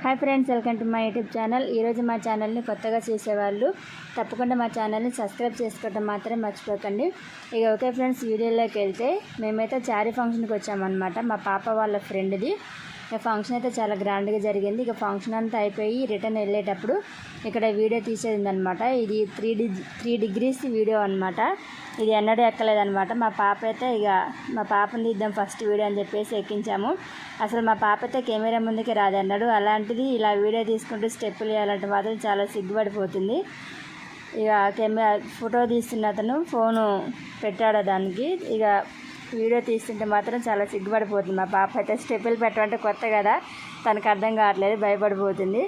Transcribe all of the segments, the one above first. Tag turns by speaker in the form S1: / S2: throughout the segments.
S1: Hi friends welcome to my YouTube channel. ఈరోజు మా ఛానల్ని కొత్తగా చేసేవాళ్ళు తప్పకుండా మా ఛానల్ని సబ్స్క్రైబ్ చేసుకోవడం మాత్రం మర్చిపోకండి. ఇక ఓకే ఫ్రెండ్స్ వీడియోలోకి వెళ్తే మేమైతే చారీ ఫంక్షన్కి వచ్చామన్నమాట. మా పాప వాళ్ళ ఫ్రెండ్ది. ఇక ఫంక్షన్ అయితే చాలా గ్రాండ్గా జరిగింది. ఇక ఫంక్షన్ అంతా అయిపోయి రిటర్న్ వెళ్ళేటప్పుడు ఇక్కడ వీడియో తీసేదిందనమాట ఇది three D three degrees video అనమాట ఇది ఎన్నడూ ఎక్కలేదనమాట మా పాప అయితే ఇక మా పాపని తీద్దాం ఫస్ట్ వీడియో అని చెప్పేసి ఎక్కించాము. అసలు మా పాప అయితే కెమెరా ముందుకే రాదన్నాడు అలాంటిది ఇలా వీడియో తీసుకుంటూ స్టెప్పులు వేయాలంటే మాత్రం చాలా సిగ్గుపడిపోతుంది. ఇక కెమెరా ఫోటో తీస్తున్న అతను ఫోను పెట్టాడు దానికి. ఇక వీడియో తీస్తుంటే మాత్రం చాలా సిగ్గుపడిపోతుంది. మా పాప అయితే స్టెప్పులు పెట్టమంటే కొత్త కదా. తనకు అర్థం కావట్లేదు భయపడిపోతుంది.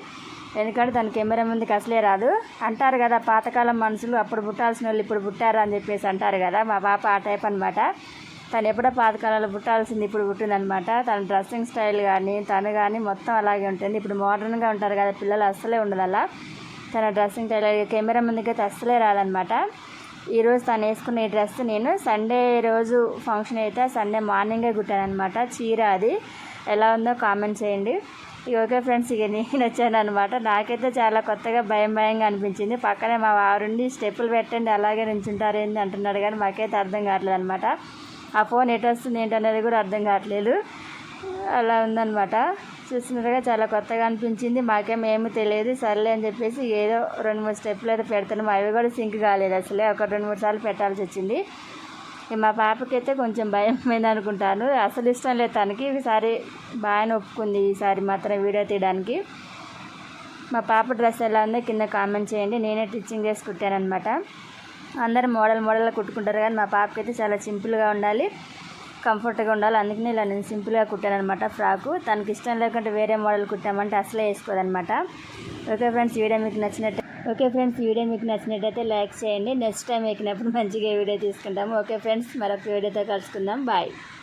S1: ఎందుకంటే తన కెమెరా ముందుకు అసలే రాదు. అంటారు కదా పాతకాలం మనుషులు అప్పుడు పుట్టాల్సిన వాళ్ళు ఇప్పుడు పుట్టారు అని చెప్పేసి అంటారు కదా. మా పాప ఆ టైప్ అనమాట తను ఎప్పుడో పాతకాలంలో పుట్టాల్సింది ఇప్పుడు పుట్టిందనమాట తన డ్రెస్సింగ్ స్టైల్ కానీ తను కానీ మొత్తం అలాగే ఉంటుంది. ఇప్పుడు మోడర్న్గా ఉంటారు కదా పిల్లలు అస్సలే ఉండదు అలా తన డ్రెస్సింగ్ స్టైల్ కెమెరా ముందుకైతే అస్సలే రాదనమాట ఈరోజు తను వేసుకున్న ఈ డ్రెస్ నేను సండే రోజు ఫంక్షన్ అయితే సండే మార్నింగే కుట్టాను అనమాట చీర అది. ఎలా ఉందో కామెంట్ చేయండి. ఇక ఓకే ఫ్రెండ్స్ ఇక నేను వచ్చాను అనమాట నాకైతే చాలా కొత్తగా భయం భయంగా అనిపించింది. పక్కనే మా వారుండి స్టెప్పులు పెట్టండి అలాగే నించుంటారు ఏంది అంటున్నాడు కానీ మాకైతే అర్థం కావట్లేదు అనమాట ఆ ఫోన్ ఎటు వస్తుంది ఏంటనేది కూడా అర్థం కావట్లేదు. అలా ఉందనమాట చూసినట్టుగా చాలా కొత్తగా అనిపించింది. మాకేం ఏమీ తెలియదు. సర్లే అని చెప్పేసి ఏదో రెండు మూడు స్టెప్లు అయితే పెడుతున్నాం. అవి కూడా సింక్ కాలేదు అసలే. ఒక రెండు మూడు సార్లు పెట్టాల్సి వచ్చింది. మా పాపకైతే కొంచెం భయం అనుకుంటాను. అసలు ఇష్టం లేదు తనకి. ఈసారి బాగానే ఒప్పుకుంది ఈసారి మాత్రం వీడియో తీయడానికి. మా పాప డ్రెస్ ఎలా ఉందో కింద కామెంట్ చేయండి. నేనే టిచ్చింగ్ చేసి కుట్టానమాట అందరూ మోడల్ మోడల్ కుట్టుకుంటారు కానీ మా పాపకైతే చాలా సింపుల్గా ఉండాలి. కంఫర్ట్గా ఉండాలి. అందుకని ఇలా నేను సింపుల్గా కుట్టానమాట ఫ్రాకు. తనకి ఇష్టం లేకుంటే వేరే మోడల్ కుట్టామంటే అసలే వేసుకోదనమాట ఓకే ఫ్రెండ్స్ వీడియో మీకు నచ్చినట్టు ఓకే ఫ్రెండ్స్ వీడియో మీకు నచ్చినట్టయితే లైక్ చేయండి. నెక్స్ట్ టైం ఎక్కినప్పుడు మంచిగా వీడియో తీసుకుంటాము. ఓకే ఫ్రెండ్స్ మరొక వీడియోతో కలుసుకుందాం. బాయ్.